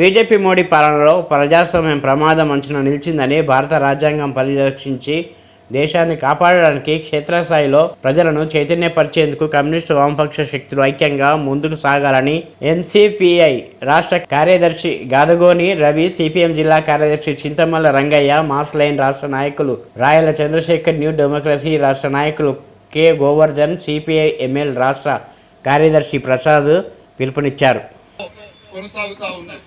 BJP Modi పాలనలో ప్రజాస్వామ్యం ప్రమాదం అంచున నిలిచిందని భారత రాజ్యాంగం పరిరక్షించి దేశాన్ని కాపాడడానికి క్షేత్రస్థాయిలో ప్రజలను చైతన్యపరిచేందుకు కమ్యూనిస్టు వామపక్ష శక్తులు ఐక్యంగా ముందుకు సాగాలని ఎన్సిపిఐ రాష్ట్ర కార్యదర్శి గాదగోని రవి సిపిఎం జిల్లా కార్యదర్శి చింతమల్ల రంగయ్య మాస్ లైన్ రాష్ట్ర నాయకులు రాయల చంద్రశేఖర్ న్యూ డెమోక్రసీ రాష్ట్ర నాయకులు కె. గోవర్ధన్ సిపిఐ ఎంఎల్ రాష్ట్ర కార్యదర్శి ప్రసాద్ పిలుపునిచ్చారు. కొనసాగుతా ఉన్నది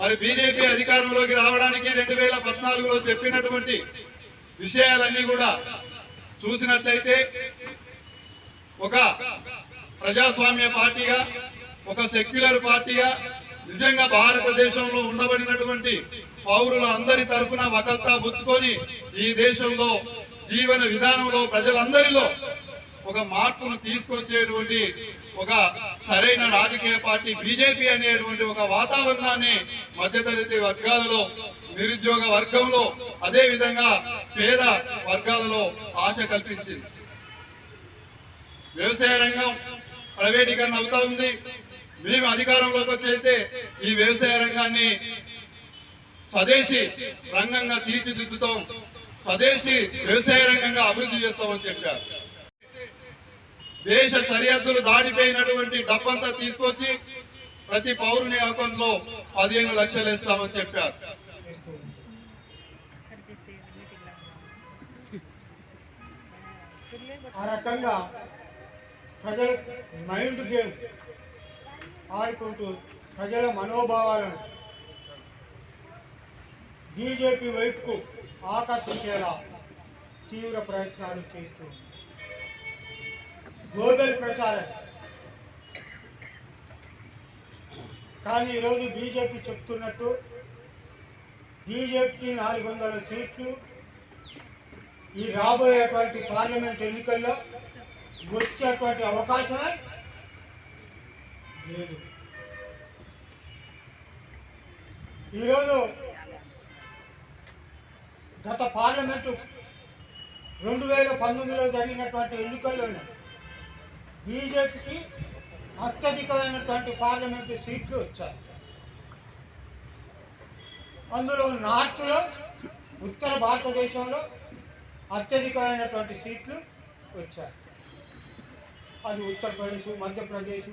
మరి బీజేపీ అధికారంలోకి రావడానికి రెండు వేల పద్నాలుగులో చెప్పినటువంటి విషయాలన్నీ కూడా చూసినట్లయితే ఒక ప్రజాస్వామ్య పార్టీగా ఒక సెక్యులర్ పార్టీగా నిజంగా భారతదేశంలో ఉండబడినటువంటి పౌరుల అందరి తరఫున వకల్తా పుచ్చుకొని ఈ దేశంలో జీవన విధానంలో ప్రజలందరిలో ఒక మార్పును తీసుకొచ్చేటువంటి ఒక సరైన రాజకీయ పార్టీ బీజేపీ అనేటువంటి ఒక వాతావరణాన్ని మధ్యతరగతి వర్గాలలో నిరుద్యోగ వర్గంలో అదే విధంగా పేద వర్గాలలో ఆశ కల్పించింది. వ్యవసాయ రంగం ప్రైవేటీకరణ అవుతా ఉంది. మేము అధికారంలోకి వచ్చేస్తే ఈ వ్యవసాయ రంగాన్ని స్వదేశీ రంగంగా తీర్చిదిద్దుతాం. స్వదేశీ వ్యవసాయ రంగంగా అభివృద్ధి చేస్తామని చెప్పారు. దేశ సరిహద్దులు దాటిపోయినటువంటి డబ్బంతా తీసుకొచ్చి ప్రతి పౌరుని అకౌంట్లో పదిహేను లక్షలు ఇస్తామని చెప్పారు. ఆ రకంగా ప్రజల మైండ్ గేమ్ ఆడుకుంటూ ప్రజల మనోభావాలను బీజేపీ వైపుకు ఆకర్షించేలా తీవ్ర ప్రయత్నాలు చేస్తూ గ్లోబల్ ప్రచారం. కానీ ఈరోజు బీజేపీ చెప్తున్నట్టు బీజేపీకి నాలుగు వందల సీట్లు ఈ రాబోయేటువంటి పార్లమెంట్ ఎన్నికల్లో వచ్చేటువంటి అవకాశమే లేదు. ఈరోజు గత పార్లమెంటు రెండు వేల పంతొమ్మిదిలో జరిగినటువంటి ఎన్నికల్లోనే బీజేపీకి అత్యధికమైనటువంటి పార్లమెంటు సీట్లు వచ్చాయి. అందులో నార్త్లో ఉత్తర భారతదేశంలో అత్యధికమైనటువంటి సీట్లు వచ్చాయి. అది ఉత్తరప్రదేశ్ మధ్యప్రదేశ్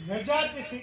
మెజార్టీ సీట్